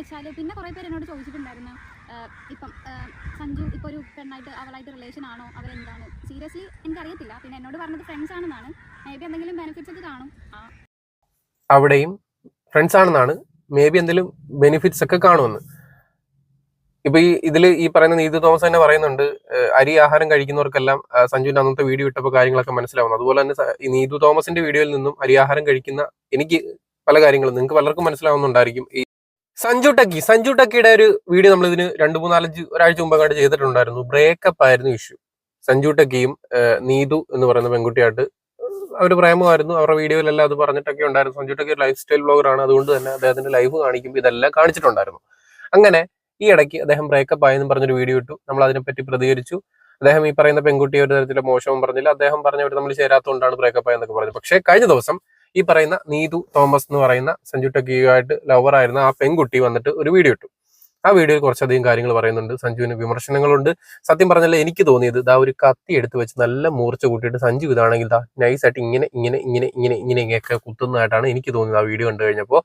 വെച്ചാൽ പിന്നെ കുറേ പേര് എന്നോട് ചോദിച്ചിട്ടുണ്ടായിരുന്നു. ഇപ്പം സഞ്ജു ഇപ്പോൾ ഒരു പെണ്ണായിട്ട് അവളായിട്ട് റിലേഷൻ ആണോ? അവരെന്താണ്? സീരിയസ്ലി എനിക്കറിയത്തില്ല. പിന്നെ എന്നോട് പറഞ്ഞത് ഫ്രണ്ട്സ് ആണെന്നാണ്. മേ ബി എന്തെങ്കിലും ബെനിഫിറ്റ്സ് ഒക്കെ കാണും. അവിടെയും ഫ്രണ്ട്സ് ആണെന്നാണ്. മേ ബി എന്തെങ്കിലും ബെനിഫിറ്റ്സ് ഒക്കെ കാണുമെന്ന്. ഇപ്പൊ ഈ ഇതിൽ ഈ പറയുന്ന നീതു തോമസ് തന്നെ പറയുന്നുണ്ട് അരി ആഹാരം കഴിക്കുന്നവർക്കെല്ലാം സഞ്ജുവിന്റെ അന്നത്തെ വീഡിയോ ഇട്ടപ്പോൾ കാര്യങ്ങളൊക്കെ മനസ്സിലാവുന്നു. അതുപോലെ തന്നെ ഈ നീതു തോമസിന്റെ വീഡിയോയിൽ നിന്നും അരി ആഹാരം കഴിക്കുന്ന എനിക്ക് പല കാര്യങ്ങളും നിങ്ങൾക്ക് പലർക്കും മനസ്സിലാവുന്നുണ്ടായിരിക്കും. ഈ സഞ്ജു ടക്കി. സഞ്ജു ടക്കിയുടെ ഒരു വീഡിയോ നമ്മൾ ഇതിന് രണ്ട് മൂന്നാലഞ്ച് ഒരാഴ്ച മുമ്പ് അങ്ങോട്ട് ചെയ്തിട്ടുണ്ടായിരുന്നു. ബ്രേക്കപ്പ് ആയിരുന്നു ഇഷ്യൂ. സഞ്ജു ടക്കിയും നീതു എന്ന് പറയുന്ന പെൺകുട്ടിയായിട്ട് അവർ പ്രേമമായിരുന്നു. അവരുടെ വീഡിയോയിലെല്ലാം അത് പറഞ്ഞിട്ടൊക്കെ ഉണ്ടായിരുന്നു. സഞ്ജു ടക്കി ലൈഫ് സ്റ്റൈൽ ബ്ലോഗറാണ് അതുകൊണ്ട് തന്നെ അദ്ദേഹത്തിന്റെ ലൈഫ് കാണിക്കുമ്പോൾ ഇതെല്ലാം കാണിച്ചിട്ടുണ്ടായിരുന്നു. അങ്ങനെ ഈ ഇടയ്ക്ക് അദ്ദേഹം ബ്രേക്കപ്പ് ആയെന്ന് പറഞ്ഞൊരു വീഡിയോ ഇട്ടു. നമ്മൾ അതിനെപ്പറ്റി പ്രതികരിച്ചു. അദ്ദേഹം ഈ പറയുന്ന പെൺകുട്ടിയെ ഒരു തരത്തിലെ മോശവും പറഞ്ഞില്ല. അദ്ദേഹം പറഞ്ഞവർ നമ്മൾ ചേരാത്തതുകൊണ്ടാണ് ബ്രേക്കപ്പ് ആയെന്നൊക്കെ പറഞ്ഞു. പക്ഷേ കഴിഞ്ഞ ദിവസം ഈ പറയുന്ന നീതു തോമസ് എന്ന് പറയുന്ന സഞ്ജു ടെക്കിയുമായിട്ട് ലവർ ആയിരുന്ന ആ പെൺകുട്ടി വന്നിട്ട് ഒരു വീഡിയോ ഇട്ടു. ആ വീഡിയോയിൽ കുറച്ചധികം കാര്യങ്ങൾ പറയുന്നുണ്ട്. സഞ്ജുവിന് വിമർശനങ്ങളുണ്ട്. സത്യം പറഞ്ഞാൽ എനിക്ക് തോന്നിയത് ഇതാ ഒരു കത്തി എടുത്ത് വെച്ച് നല്ല മൂർച്ച കൂട്ടിയിട്ട് സഞ്ജു ഇതാണെങ്കിൽ ഇതാ നൈസായിട്ട് ഇങ്ങനെ ഇങ്ങനെ ഇങ്ങനെ ഇങ്ങനെ ഇങ്ങനെ ഇങ്ങനെയൊക്കെ കുത്തുന്നതായിട്ടാണ് എനിക്ക് തോന്നിയത് ആ വീഡിയോ കണ്ടു കഴിഞ്ഞപ്പോൾ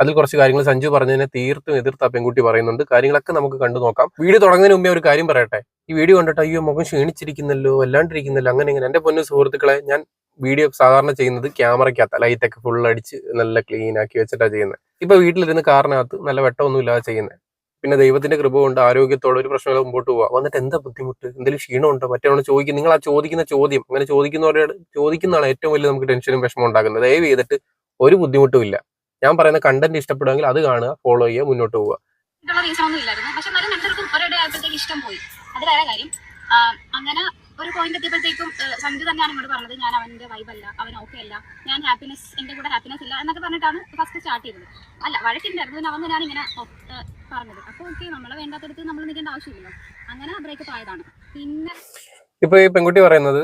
അതിൽ കുറച്ച് കാര്യങ്ങൾ സഞ്ജു പറഞ്ഞതിനെ തീർത്തും എതിർത്ത് പെൺകുട്ടി പറയുന്നുണ്ട്. കാര്യങ്ങളൊക്കെ നമുക്ക് കണ്ടു നോക്കാം. വീഡിയോ തുടങ്ങുന്നതിന് മുമ്പേ ഒരു കാര്യം പറയട്ടെ. ഈ വീഡിയോ കണ്ടിട്ട് അയ്യോ മുഖം ക്ഷീണിച്ചിരിക്കുന്നല്ലോ അല്ലാണ്ടിരിക്കുന്നല്ലോ അങ്ങനെ ഇങ്ങനെ. എന്റെ പൊന്നു സുഹൃത്തുക്കളെ ഞാൻ വീഡിയോ സാധാരണ ചെയ്യുന്നത് ക്യാമറയ്ക്കകത്ത് ലൈറ്റ് ഒക്കെ ഫുൾ അടിച്ച് നല്ല ക്ലീൻ ആക്കി വെച്ചിട്ടാണ് ചെയ്യുന്നത് ഇപ്പൊ വീട്ടിലിരുന്ന് കാറിനകത്ത് നല്ല വെട്ടമൊന്നും ഇല്ലാതെ ചെയ്യുന്നത് പിന്നെ ദൈവത്തിന്റെ കൃപ കൊണ്ട് ആരോഗ്യത്തോടെ ഒരു പ്രശ്നമില്ല മുമ്പോട്ട് പോവാ. വന്നിട്ട് എന്താ ബുദ്ധിമുട്ട്? എന്തെങ്കിലും ക്ഷീണമുണ്ടോ? മറ്റേ ചോദിക്കും. നിങ്ങൾ ആ ചോദിക്കുന്ന ചോദ്യം അങ്ങനെ ചോദിക്കുന്നവരോട് ചോദിക്കുന്നതാണ് ഏറ്റവും വലിയ നമുക്ക് ടെൻഷനും വിഷമം ഉണ്ടാക്കുന്നത്. ദയവ് ചെയ്തിട്ട് ഒരു ബുദ്ധിമുട്ടും ഇല്ല. ഞാൻ പറയുന്ന കണ്ടന്റ് ഇഷ്ടപ്പെടുമെങ്കിൽ അത് കാണുക ഫോളോ ചെയ്യുക മുന്നോട്ട് പോവുക. അത് വേറെ കാര്യം. അങ്ങനെ ഒരു പോയിന്റ് എത്തിയപ്പോഴത്തേക്കും സഞ്ജു തന്നെയാണ് ഇങ്ങോട്ട് പറഞ്ഞത് ഞാൻ അവന്റെ വൈബല്ല അവൻ ഓക്കെ അല്ല ഞാൻ ഹാപ്പിനെസ് എന്റെ കൂടെ ഹാപ്പിനെസ് ഇല്ല എന്നൊക്കെ പറഞ്ഞിട്ടാണ് ഫസ്റ്റ് സ്റ്റാർട്ട് ചെയ്തത്. അല്ല വഴക്കുണ്ടായിരുന്നു അവൻ ഞാൻ ഇങ്ങനെ പറഞ്ഞത്. അപ്പോൾ ഓക്കെ നമ്മളെ വേണ്ടാത്തടത്ത് നമ്മൾ നിൽക്കേണ്ട ആവശ്യമില്ലല്ലോ. അങ്ങനെ ബ്രേക്കപ്പ് ആയതാണ്. പിന്നെ ഇപ്പൊ ഈ പെൺകുട്ടി പറയുന്നത്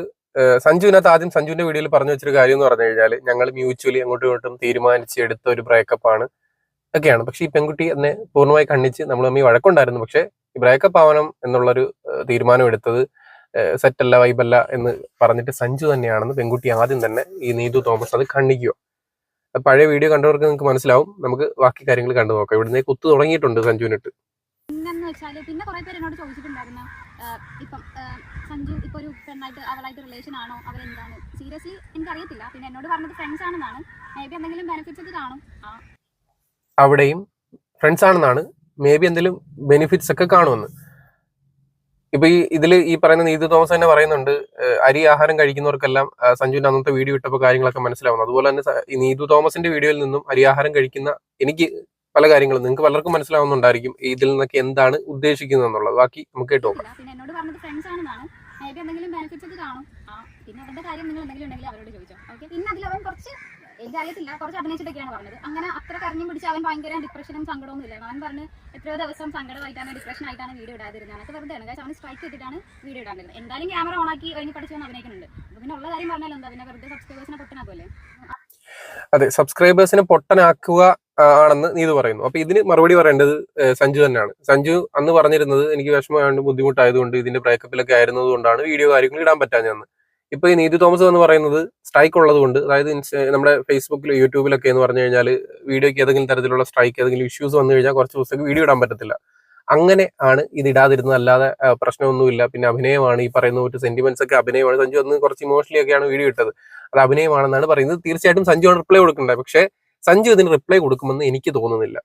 സഞ്ജുവിനകത്ത് ആദ്യം സഞ്ജുവിന്റെ വീഡിയോയിൽ പറഞ്ഞു വെച്ചൊരു കാര്യം എന്ന് പറഞ്ഞു കഴിഞ്ഞാൽ ഞങ്ങൾ മ്യൂച്വലി അങ്ങോട്ടും ഇങ്ങോട്ടും തീരുമാനിച്ച് എടുത്ത ഒരു ബ്രേക്കപ്പ് ആണ് ഒക്കെയാണ്. പക്ഷെ ഈ പെൺകുട്ടി എന്നെ പൂർണമായി ഖണ്ഡിച്ച് നമ്മൾ തമ്മിൽ വഴക്കുണ്ടായിരുന്നു. പക്ഷെ ഈ ബ്രേക്കപ്പ് ആവണം എന്നുള്ളൊരു തീരുമാനം എടുത്തത് സെറ്റല്ല വൈബല്ല എന്ന് പറഞ്ഞിട്ട് സഞ്ജു തന്നെയാണെന്ന് പെൺകുട്ടി ആദ്യം തന്നെ ഈ നീതു തോമസ് അത് ഖണ്ഡിക്കുക. പഴയ വീഡിയോ കണ്ടവർക്ക് നിങ്ങൾക്ക് മനസ്സിലാവും. നമുക്ക് ബാക്കി കാര്യങ്ങൾ കണ്ടു നോക്കാം. ഇവിടുന്ന് കുത്തു തുടങ്ങിയിട്ടുണ്ട് സഞ്ജുവിനിട്ട്. പിന്നെ കുറേ പേര് ചോദിച്ചിട്ടുണ്ടായിരുന്നു. ഇപ്പം സഞ്ജു ഇപ്പോൾ ഒരു പെണ്ണായിട്ട് അവളായിട്ട് റിലേഷൻ ആണോ? അവരെന്താണ്? സീരിയസ്ലി എനിക്കറിയത്തില്ല. പിന്നെ എന്നോട് പറഞ്ഞത് ഫ്രണ്ട്സ് ആണെന്നാണ്. മേ ബി എന്തെങ്കിലും ബെനിഫിറ്റ്സ് ഒക്കെ കാണും. അവിടെയും ഫ്രണ്ട്സ് ആണെന്നാണ്. മേ ബി എന്തെങ്കിലും ബെനിഫിറ്റ്സ് ഒക്കെ കാണുമെന്ന്. ഇപ്പൊ ഈ ഇതിൽ ഈ പറയുന്ന നീതു തോമസ് തന്നെ പറയുന്നുണ്ട് അരി ആഹാരം കഴിക്കുന്നവർക്കെല്ലാം സഞ്ജുവിന്റെ അന്നത്തെ വീഡിയോ ഇട്ടപ്പോൾ കാര്യങ്ങളൊക്കെ മനസ്സിലാവുന്നു. അതുപോലെ തന്നെ ഈ നീതു തോമസിന്റെ വീഡിയോയിൽ നിന്നും അരി ആഹാരം കഴിക്കുന്ന എനിക്ക് പല കാര്യങ്ങളും നിങ്ങൾക്ക് പലർക്കും മനസ്സിലാവുന്നുണ്ടായിരിക്കും ഇതിൽ നിന്നൊക്കെ എന്താണ് ഉദ്ദേശിക്കുന്നത് എന്നുള്ളത് ബാക്കി നമുക്ക് കേട്ടോ ഇല്ല. ബി എന്തെങ്കിലും ബെനിഫിറ്റ്സ് ഒക്കെ കാണും. ആ പിന്നെ അവരുടെ കാര്യം നിങ്ങൾ എന്തെങ്കിലും ഉണ്ടെങ്കിൽ അവരോട് ചോദിച്ചോ. ഓക്കെ പിന്നെ അതിൽ അവൻ കുറച്ച് എനിക്ക് അറിയത്തില്ല കുറച്ച് അഭിനയിച്ചിട്ടൊക്കെയാണ് പറഞ്ഞത്. അങ്ങനെ അത്ര കരഞ്ഞും പിടിച്ച് അവൻ ഭയങ്കര ഡിപ്രഷനും സങ്കടവും ഇല്ല. അവൻ പറഞ്ഞ് എത്രയോ ദിവസം സങ്കടമായിട്ടാണ് ഡിപ്രഷൻ ആയിട്ടാണ് വീഡിയോ ഇടാതിരുന്നത്. അതൊക്കെ വെറുതെ ആണ്. അവൻ സ്ട്രൈക്ക് ചെയ്തിട്ടാണ് വീഡിയോ ഇടാണ്ടിരുന്നത് എന്തായാലും ക്യാമറ ഓൺ ആക്കി കഴിഞ്ഞ് പഠിച്ചു അഭിനയിക്കുന്നുണ്ട്. അപ്പൊ പിന്നെ ഉള്ള കാര്യം പറഞ്ഞാലും എന്താ? പിന്നെ വെറുതെ സബ്സ്ക്രൈബേഴ്സിനെ പൊട്ടനാക്കുമല്ലേ അതെ സബ്സ്ക്രൈബേഴ്സിനെ പൊട്ടനാക്കുക ആണെന്ന് നീതു പറയുന്നു. അപ്പൊ ഇതിന് മറുപടി പറയേണ്ടത് സഞ്ജു തന്നെയാണ്. സഞ്ജു അന്ന് പറഞ്ഞിരുന്നത് എനിക്ക് വിഷമമായതുകൊണ്ട് ബുദ്ധിമുട്ടായതുകൊണ്ട് ഇതിന്റെ ബ്രേക്കപ്പിലൊക്കെ ആയിരുന്നത് കൊണ്ടാണ് വീഡിയോ കാര്യങ്ങൾ ഇടാൻ പറ്റാഞ്ഞെന്ന് ഇപ്പൊ ഈ നീതു തോമസ് എന്ന് പറയുന്നത് സ്ട്രൈക്ക് ഉള്ളത് കൊണ്ട് അതായത് നമ്മുടെ ഫേസ്ബുക്കിൽ യൂട്യൂബിലൊക്കെ എന്ന് പറഞ്ഞു കഴിഞ്ഞാൽ വീഡിയോക്ക് ഏതെങ്കിലും തരത്തിലുള്ള സ്ട്രൈക്ക് ഏതെങ്കിലും ഇഷ്യൂസ് വന്നു കഴിഞ്ഞാൽ കുറച്ച് ദിവസത്തേക്ക് വീഡിയോ ഇടാൻ പറ്റത്തില്ല. അങ്ങനെ ആണ് ഇത് ഇടാതിരുന്നത്. അല്ലാതെ പ്രശ്നമൊന്നുമില്ല. പിന്നെ അഭിനയമാണ് ഈ പറയുന്ന ഒരു സെന്റിമെന്റ്സ് ഒക്കെ അഭിനയമാണ്. സഞ്ജു അന്ന് കുറച്ച് ഇമോഷണലി ഒക്കെയാണ് വീഡിയോ ഇട്ടത്. അത് അഭിനയമാണെന്നാണ് പറയുന്നത്. തീർച്ചയായിട്ടും സഞ്ജു റിപ്ലൈ കൊടുക്കേണ്ടത്. പക്ഷേ സഞ്ജു ഇതിന് റിപ്ലൈ കൊടുക്കുമെന്ന് എനിക്ക് തോന്നുന്നില്ല.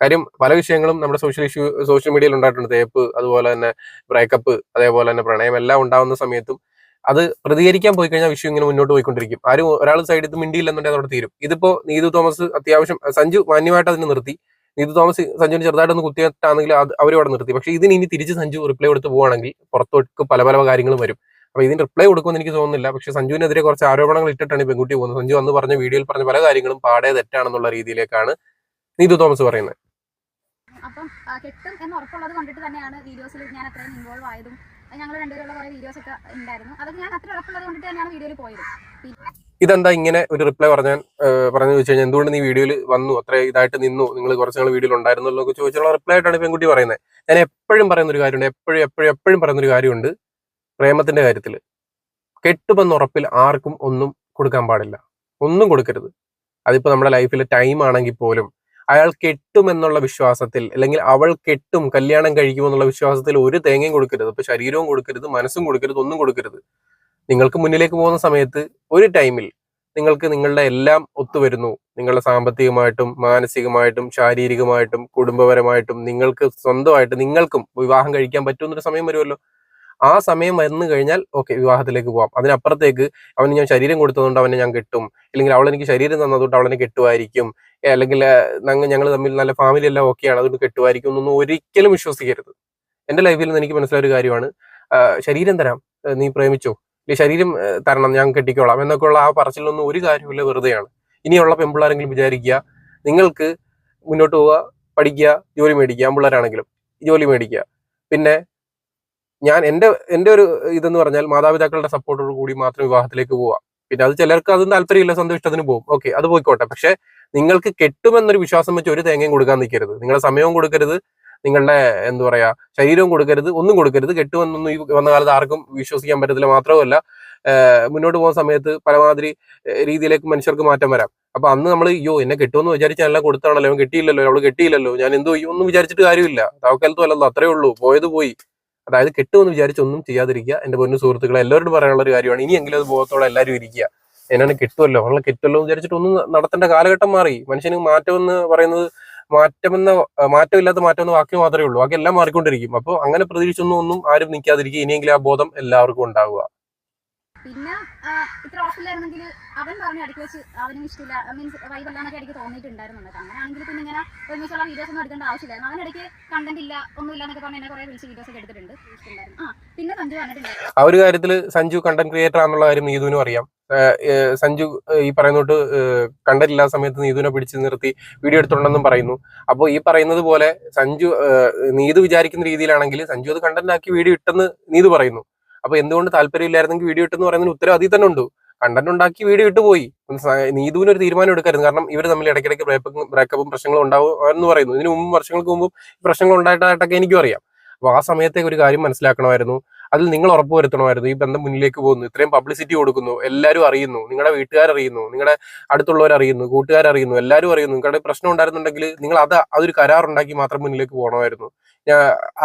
കാര്യം പല വിഷയങ്ങളും നമ്മുടെ സോഷ്യൽ ഇഷ്യൂ സോഷ്യൽ മീഡിയയിൽ ഉണ്ടായിട്ടുണ്ട്. തേപ്പ് അതുപോലെ തന്നെ ബ്രേക്കപ്പ് അതേപോലെ തന്നെ പ്രണയം എല്ലാം ഉണ്ടാവുന്ന സമയത്തും അത് പ്രതികരിക്കാൻ പോയി കഴിഞ്ഞാൽ വിഷയം ഇങ്ങനെ മുന്നോട്ട് പോയിക്കൊണ്ടിരിക്കും. ആരും ഒരാൾ സൈഡിൽ മിണ്ടിയില്ലെന്നുണ്ടെങ്കിൽ അതോടെ തീരും. ഇതിപ്പോ നീതു തോമസ് അത്യാവശ്യം സഞ്ജു മാന്യമായിട്ട് അതിന് നിർത്തി. നീതു തോമസ് സഞ്ജുവിന് ചെറുതായിട്ടൊന്ന് കുത്തിയിട്ടാണെങ്കിൽ അത് അവരവിടെ നിർത്തി. പക്ഷെ ഇതിന് ഇനി തിരിച്ച് സഞ്ജു റിപ്ലൈ കൊടുത്ത് പോവുകയാണെങ്കിൽ പുറത്തോട്ട് പല പല കാര്യങ്ങളും വരും. അപ്പൊ ഇതിന് റിപ്ലൈ കൊടുക്കുമെന്ന് എനിക്ക് തോന്നുന്നില്ല. പക്ഷെ സഞ്ജുവിനെതിരെ കുറച്ച് ആരോപണങ്ങൾ ഇട്ടിട്ടാണ് ഈ പെൺകുട്ടി പോകുന്നത്. സഞ്ജു അന്ന് പറഞ്ഞ വീഡിയോയിൽ പറഞ്ഞ പല കാര്യങ്ങളും പാടേ തെറ്റാണെന്നുള്ള രീതിയിലേക്കാണ് നീതു തോമസ് പറയുന്നത്. അപ്പം കെട്ടും എന്ന് ഉറപ്പുള്ളത് കൊണ്ടിട്ട് തന്നെയാണ് വീഡിയോസിൽ ഞാൻ അത്രയും ഇൻവോൾവ് ആയതും. ഞങ്ങൾ രണ്ടുപേരുള്ള കുറേ വീഡിയോസ് ഒക്കെ ഉണ്ടായിരുന്നു. അതൊക്കെ ഞാൻ അത്ര ഉറപ്പുള്ളത് കൊണ്ടിട്ട് തന്നെയാണ് വീഡിയോയിൽ പോയത്. ഇതെന്താ ഇങ്ങനെ ഒരു റിപ്ലൈ പറഞ്ഞാൽ പറഞ്ഞു ചോദിച്ചു കഴിഞ്ഞാൽ എന്തുകൊണ്ട് നീ വീഡിയോയിൽ വന്നു? അത്ര ഇതായിട്ട് നിന്നു? നിങ്ങൾ കുറച്ച് നാൾ വീഡിയോയിൽ ഉണ്ടായിരുന്നല്ലോ എന്നൊക്കെ ചോദിച്ചുള്ള റിപ്ലൈ ആയിട്ടാണ് പെൺകുട്ടി പറയുന്നത്. ഞാൻ എപ്പോഴും പറയുന്ന ഒരു കാര്യമുണ്ട്. എപ്പോഴും എപ്പോഴും എപ്പോഴും പറയുന്ന ഒരു കാര്യമുണ്ട്. പ്രേമത്തിന്റെ കാര്യത്തിൽ കെട്ടുമെന്ന ഉറപ്പിൽ ആർക്കും ഒന്നും കൊടുക്കാൻ പാടില്ല. ഒന്നും കൊടുക്കരുത്. അതിപ്പോ നമ്മുടെ ലൈഫിൽ ടൈം ആണെങ്കിൽ പോലും അയാൾ കെട്ടുമെന്നുള്ള വിശ്വാസത്തിൽ അല്ലെങ്കിൽ അവൾ കെട്ടും കല്യാണം കഴിക്കുമെന്നുള്ള വിശ്വാസത്തിൽ ഒരു തേങ്ങയും കൊടുക്കരുത്. ഇപ്പൊ ശരീരവും കൊടുക്കരുത് മനസ്സും കൊടുക്കരുത് ഒന്നും കൊടുക്കരുത്. നിങ്ങൾക്ക് മുന്നിലേക്ക് പോകുന്ന സമയത്ത് ഒരു ടൈമിൽ നിങ്ങൾക്ക് നിങ്ങളുടെ എല്ലാം ഒത്തുവരുന്നു നിങ്ങളുടെ സാമ്പത്തികമായിട്ടും മാനസികമായിട്ടും ശാരീരികമായിട്ടും കുടുംബപരമായിട്ടും നിങ്ങൾക്ക് സ്വന്തമായിട്ട് നിങ്ങൾക്കും വിവാഹം കഴിക്കാൻ പറ്റുമെന്നൊരു സമയം വരുമല്ലോ. ആ സമയം വന്നു കഴിഞ്ഞാൽ ഓക്കെ വിവാഹത്തിലേക്ക് പോവാം. അതിനപ്പുറത്തേക്ക് അവന് ഞാൻ ശരീരം കൊടുത്തതുകൊണ്ട് അവനെ ഞാൻ കെട്ടും. അല്ലെങ്കിൽ അവൾ എനിക്ക് ശരീരം തന്നതുകൊണ്ട് അവളെ കെട്ടുമായിരിക്കും. അല്ലെങ്കിൽ ഞങ്ങൾ തമ്മിൽ നല്ല ഫാമിലി എല്ലാം ഓക്കെയാണ് അതുകൊണ്ട് കെട്ടുമായിരിക്കും എന്നൊന്നും ഒരിക്കലും വിശ്വസിക്കരുത്. എന്റെ ലൈഫിൽ നിന്ന് എനിക്ക് മനസ്സിലായ ഒരു കാര്യമാണ്. ശരീരം തരാം. നീ പ്രേമിച്ചോ? ശരീരം തരണം. ഞാൻ കെട്ടിക്കോളാം. എന്നൊക്കെയുള്ള ആ പറച്ചിലൊന്നും ഒരു കാര്യമില്ല വെറുതെയാണ്. ഇനിയുള്ള പെമ്പിള്ളാരെങ്കിലും വിചാരിക്കുക നിങ്ങൾക്ക് മുന്നോട്ട് പോവുക പഠിക്കുക ജോലി മേടിക്കുക ആമ്പിള്ളേരാണെങ്കിലും ജോലി മേടിക്കുക. പിന്നെ ഞാൻ എന്റെ എന്റെ ഒരു ഇതെന്ന് പറഞ്ഞാൽ മാതാപിതാക്കളുടെ സപ്പോർട്ടോട് കൂടി മാത്രം വിവാഹത്തിലേക്ക് പോവാം. പിന്നെ അത് ചിലർക്ക് അതും താല്പര്യമില്ല സ്വന്തം ഇഷ്ടത്തിന് പോകും. ഓക്കെ അത് പോയിക്കോട്ടെ. പക്ഷെ നിങ്ങൾക്ക് കെട്ടുമെന്നൊരു വിശ്വാസം വെച്ച് ഒരു തേങ്ങയും കൊടുക്കാൻ നിൽക്കരുത്. നിങ്ങളുടെ സമയവും കൊടുക്കരുത്. നിങ്ങളുടെ എന്താ പറയാ ശരീരവും കൊടുക്കരുത്. ഒന്നും കൊടുക്കരുത്. കെട്ടുമെന്നൊന്നും ഈ വന്ന കാലത്ത് ആർക്കും വിശ്വസിക്കാൻ പറ്റത്തില്ല മാത്രമല്ല മുന്നോട്ട് പോകുന്ന സമയത്ത് പലമാതിരി രീതിയിലേക്ക് മനുഷ്യർക്ക് മാറ്റം വരാം. അപ്പൊ അന്ന് നമ്മൾ അയ്യോ എന്നെ കെട്ടുമെന്ന് വിചാരിച്ച എല്ലാം കൊടുത്താണല്ലോ കെട്ടിയില്ലല്ലോ അവൾ കെട്ടിയില്ലല്ലോ. ഞാൻ എന്തോ ഒന്നും വിചാരിച്ചിട്ട് കാര്യമില്ല. താവക്കാലത്തും അല്ലല്ലോ അത്രേ ഉള്ളൂ. പോയത് പോയി. അതായത് കെട്ടുമെന്ന് വിചാരിച്ച് ഒന്നും ചെയ്യാതിരിക്കുക. എന്റെ പൊന്നു സുഹൃത്തുക്കളെ എല്ലാവരോടും പറയാനുള്ള ഒരു കാര്യമാണ്. ഇനിയെങ്കിലും അത് ബോധത്തോടെ എല്ലാവരും ഇരിക്കുക. എന്നാണ് കെട്ടുമല്ലോ അവളെ കെട്ടുമല്ലോ എന്ന് വിചാരിച്ചിട്ട് ഒന്നും നടത്തേണ്ട കാലഘട്ടം മാറി. മനുഷ്യന് മാറ്റം എന്ന് പറയുന്നത് മാറ്റമെന്ന മാറ്റമില്ലാത്ത മാറ്റം എന്ന വാക്യം മാത്രമേ ഉള്ളൂ. ബാക്കി എല്ലാം മാറിക്കൊണ്ടിരിക്കും. അപ്പോൾ അങ്ങനെ പ്രതീക്ഷിച്ചൊന്നും ഒന്നും ആരും നിൽക്കാതിരിക്കുക. ഇനിയെങ്കിലും ആ ബോധം എല്ലാവർക്കും ഉണ്ടാവുക. പിന്നെ ഇത്ര ഹോസ്റ്റലായിരുന്നെങ്കിൽ അവൻ പറഞ്ഞു ഇടയ്ക്ക് വെച്ച് അവനും ഇഷ്ടമില്ല. മീൻസ് വൈബല്ലാന്നൊക്കെ ഇടയ്ക്ക് തോന്നിയിട്ടുണ്ടായിരുന്നു അങ്ങനെയാണെങ്കിൽ പിന്നെ ഇങ്ങനെ ഒരുമിച്ചുള്ള വീഡിയോസ് ഒന്നും എടുക്കേണ്ട ആവശ്യമില്ലായിരുന്നു അവൻ ഇടയ്ക്ക് കണ്ടന്റ് ഇല്ല ഒന്നും ഇല്ല എന്നൊക്കെ പറഞ്ഞ് എന്നെ കുറെ വിളിച്ച് വീഡിയോസ് ഒക്കെ എടുത്തിട്ടുണ്ട്. ആ പിന്നെ സഞ്ജു പറഞ്ഞിട്ടുണ്ടായിരുന്നു ആ ഒരു കാര്യത്തിൽ സഞ്ജു കണ്ടന്റ് ക്രിയേറ്റർ ആണെന്നുള്ള കാര്യം നീതുവിനും അറിയാം. സഞ്ജു ഈ പറയുന്നോട്ട് കണ്ടന്റ് ഇല്ലാത്ത സമയത്ത് നീതുവിനെ പിടിച്ചു നിർത്തി വീഡിയോ എടുത്തിട്ടുണ്ടെന്നും പറയുന്നു. അപ്പോൾ ഈ പറയുന്നത് പോലെ സഞ്ജു നീതു വിചാരിക്കുന്ന രീതിയിലാണെങ്കിൽ സഞ്ജു അത് കണ്ടന്റ് ആക്കി വീഡിയോ ഇട്ടെന്ന് നീതു പറയുന്നു. അപ്പൊ എന്തുകൊണ്ട് താല്പര്യമില്ലായിരുന്നെങ്കിൽ വീഡിയോ ഇട്ടെന്ന് പറയുന്നതിന് ഉത്തരം അതിൽ തന്നെ ഉണ്ട്. കണ്ടന്റ് ഉണ്ടാക്കി വീഡിയോ ഇട്ട് പോയി. നീതുവിന് ഒരു തീരുമാനം എടുക്കരുത്. കാരണം ഇവർ തമ്മിൽ ഇടയ്ക്കിടയ്ക്ക് ബ്രേക്കപ്പും പ്രശ്നങ്ങളും ഉണ്ടാവും എന്ന് പറയുന്നു. ഇതിനു മുമ്പ് വർഷങ്ങൾക്ക് മുമ്പ് പ്രശ്നങ്ങൾ ഉണ്ടായിട്ടായിട്ടൊക്കെ എനിക്കും അറിയാം. അപ്പൊ ആ സമയത്തേക്ക് ഒരു കാര്യം മനസ്സിലാക്കണമായിരുന്നു. അതിൽ നിങ്ങൾ ഉറപ്പ് വരുത്തണമായിരുന്നു. ഈ ബന്ധം മുന്നിലേക്ക് പോകുന്നു. ഇത്രയും പബ്ലിസിറ്റി കൊടുക്കുന്നു. എല്ലാവരും അറിയുന്നു. നിങ്ങളുടെ വീട്ടുകാർ അറിയുന്നു നിങ്ങളുടെ അടുത്തുള്ളവർ അറിയുന്നു കൂട്ടുകാർ അറിയുന്നു. എല്ലാവരും അറിയുന്നു നിങ്ങളുടെ പ്രശ്നം ഉണ്ടായിരുന്നുണ്ടെങ്കിൽ നിങ്ങൾ അത് അതൊരു കരാറുണ്ടാക്കി മാത്രം മുന്നിലേക്ക് പോകണമായിരുന്നു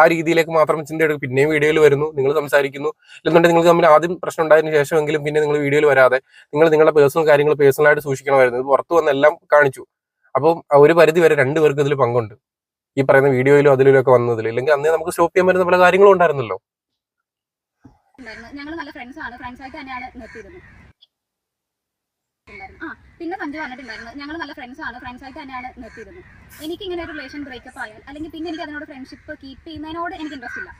ആ രീതിയിലേക്ക് മാത്രം ചിന്ത എടുക്കും പിന്നെയും വീഡിയോയിൽ വരുന്നു. നിങ്ങൾ സംസാരിക്കുന്നു. ഇല്ലെന്നുണ്ടെങ്കിൽ നിങ്ങൾ തമ്മിൽ ആദ്യം പ്രശ്നം ഉണ്ടായതിനു ശേഷമെങ്കിലും പിന്നെ നിങ്ങൾ വീഡിയോയിൽ വരാതെ നിങ്ങൾ നിങ്ങളുടെ പേഴ്സണൽ കാര്യങ്ങൾ പേഴ്സണലായിട്ട് സൂക്ഷിക്കണമായിരുന്നു. പുറത്തു വന്നെല്ലാം കാണിച്ചു. അപ്പം ഒരു പരിധി വരെ രണ്ടുപേർക്കും ഇതിൽ പങ്കുണ്ട്. ഈ പറയുന്ന വീഡിയോയിലും അതിലും ഒക്കെ വന്നതിൽ. ഇല്ലെങ്കിൽ അന്നേ നമുക്ക് സ്റ്റോപ്പ് ചെയ്യാൻ പറ്റുന്ന പല കാര്യങ്ങളും ഉണ്ടായിരുന്നല്ലോ. ഞങ്ങൾ നല്ല ഫ്രണ്ട്സ് ആണ്. ഫ്രണ്ട്സ് ആയിട്ട് തന്നെയാണ് നിർത്തിയിരുന്നത്. ഉണ്ടായിരുന്നു. ആ പിന്നെ സഞ്ജു പറഞ്ഞിട്ടുണ്ടായിരുന്നു. ഞങ്ങൾ നല്ല ഫ്രണ്ട്സ് ആണ്. ഫ്രണ്ട്സ് ആയിട്ട് തന്നെയാണ് നിർത്തിയിരുന്നത്. എനിക്ക് ഇങ്ങനെ ഒരു റിലേഷൻ ബ്രേക്കപ്പ് ആയാൽ അല്ലെങ്കിൽ പിന്നെ എനിക്ക് അതിനോട് ഫ്രണ്ട്ഷിപ്പ് കീപ്പ് ചെയ്യുന്നതിനോട് എനിക്ക് ഇൻട്രസ്റ്റ് ഇല്ല.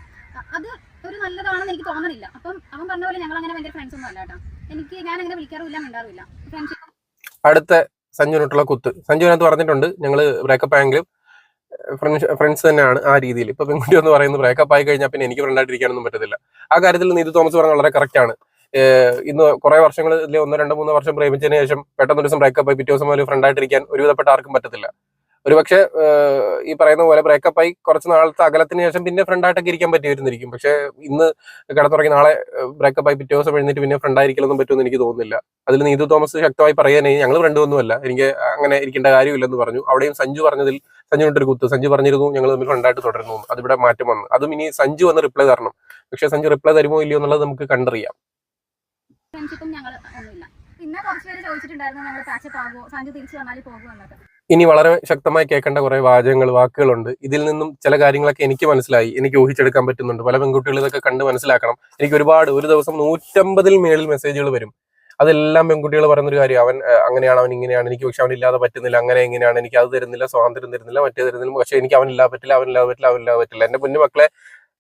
അത് ഒരു നല്ലതാണെന്ന് എനിക്ക് തോന്നണില്ല. അപ്പം അവൻ പറഞ്ഞ പോലെ ഞങ്ങൾ അങ്ങനെ ഭയങ്കര ഫ്രണ്ട്സ് ഒന്നും അല്ല കേട്ടോ. എനിക്ക് ഞാൻ അങ്ങനെ വിളിക്കാറില്ല മിണ്ടാറില്ല ഫ്രണ്ട്ഷിപ്പ് അടുത്ത സഞ്ജുവിനോട്ടുള്ള കുത്ത്. സഞ്ജുവിനകത്ത് പറഞ്ഞിട്ടുണ്ട് ഞങ്ങൾ ബ്രേക്കപ്പ് ആയെങ്കിലും ഫ്രണ്ട്സ് ഫ്രണ്ട്സ് തന്നെയാണ് ആ രീതിയിൽ. ഇപ്പൊ പെൺകുട്ടി എന്ന് പറയുന്നത് ബ്രേക്കപ്പ് ആയി കഴിഞ്ഞാൽ പിന്നെ എനിക്ക് ഫ്രണ്ടായിട്ടിരിക്കാനൊന്നും പറ്റത്തില്ല. ആ കാര്യത്തിൽ നീതു തോമസ് പറഞ്ഞ വളരെ കറക്റ്റ് ആണ്. ഇന്ന് കുറെ വർഷങ്ങളിൽ ഒന്നോ രണ്ടോ മൂന്നോ വർഷം പ്രേമിച്ചതിന് ശേഷം പെട്ടെന്ന് ദിവസം ബ്രേക്കപ്പ് ആയി പിറ്റേ ദിവസം മുതൽ ഫ്രണ്ടായിട്ടിരിക്കാൻ ഒരുവിധപ്പെട്ട ആർക്കും പറ്റത്തില്ല. ഒരുപക്ഷെ ഈ പറയുന്ന പോലെ ബ്രേക്കപ്പ് ആയി കുറച്ച് നാളത്തെ അകലത്തിന് ശേഷം പിന്നെ ഫ്രണ്ടായിട്ടൊക്കെ ഇരിക്കാൻ പറ്റിയിരുന്നിരിക്കും. പക്ഷെ ഇന്ന് കിടന്നുറങ്ങി നാളെ ബ്രേക്കപ്പ് ആയി പിറ്റേ ദിവസം എഴുന്നിട്ട് പിന്നെ ഫ്രണ്ടായിരിക്കലൊന്നും പറ്റുമെന്ന് എനിക്ക് തോന്നുന്നില്ല. അതിൽ നീതു തോമസ് ശക്തമായി പറയാനായി ഞങ്ങൾ ഫ്രണ്ടൊന്നുമല്ല എനിക്ക് അങ്ങനെ ഇരിക്കേണ്ട കാര്യമില്ലെന്ന് പറഞ്ഞു. അവിടെയും സഞ്ജു പറഞ്ഞതിൽ സഞ്ജു ഒരു കുത്ത്. സഞ്ജു പറഞ്ഞിരുന്നു ഞങ്ങൾ തമ്മിൽ ഫ്രണ്ടായിട്ട് തുടരുന്നു. അതിവിടെ മാറ്റം വന്നു. അതും ഇനി സഞ്ജു വന്ന് റിപ്ലൈ തരണം. പക്ഷെ സഞ്ജു റിപ്ലൈ തരുമോ ഇല്ലയോ എന്നുള്ളത് നമുക്ക് കണ്ടറിയാം. പിന്നെ കുറച്ച് പേര് ചോദിച്ചിട്ടുണ്ടായിരുന്നു ഞങ്ങൾ പാച്ചപ്പ് ആകുമോ സഞ്ജു തിരിച്ചു വന്നാൽ പോകുമോ എന്നൊക്കെ. ഇനി വളരെ ശക്തമായി കേൾക്കേണ്ട കുറെ വാചകങ്ങൾ വാക്കുകളുണ്ട്. ഇതിൽ നിന്നും ചില കാര്യങ്ങളൊക്കെ എനിക്ക് മനസ്സിലായി. എനിക്ക് ഊഹിച്ചെടുക്കാൻ പറ്റുന്നുണ്ട്. പല പെൺകുട്ടികൾ ഇതൊക്കെ കണ്ട് മനസ്സിലാക്കണം. എനിക്ക് ഒരുപാട് ഒരു ദിവസം നൂറ്റമ്പതിൽ മേളിൽ മെസ്സേജുകൾ വരും. അതെല്ലാം പെൺകുട്ടികൾ പറയുന്നൊരു കാര്യം. അവൻ അങ്ങനെയാണ് അവൻ ഇങ്ങനെയാണ്. എനിക്ക് പക്ഷെ അവൻ ഇല്ലാതെ പറ്റുന്നില്ല. അങ്ങനെ എങ്ങനെയാണ് എനിക്ക് അത് തരുന്നില്ല സ്വാതന്ത്ര്യം തരുന്നില്ല മറ്റേ തരുന്നില്ല. പക്ഷെ എനിക്ക് അവനില്ലാതെ പറ്റില്ല അവനില്ലാതെ പറ്റില്ല അവനില്ലാതെ പറ്റില്ല. എന്റെ പൊന്നു മക്കളെ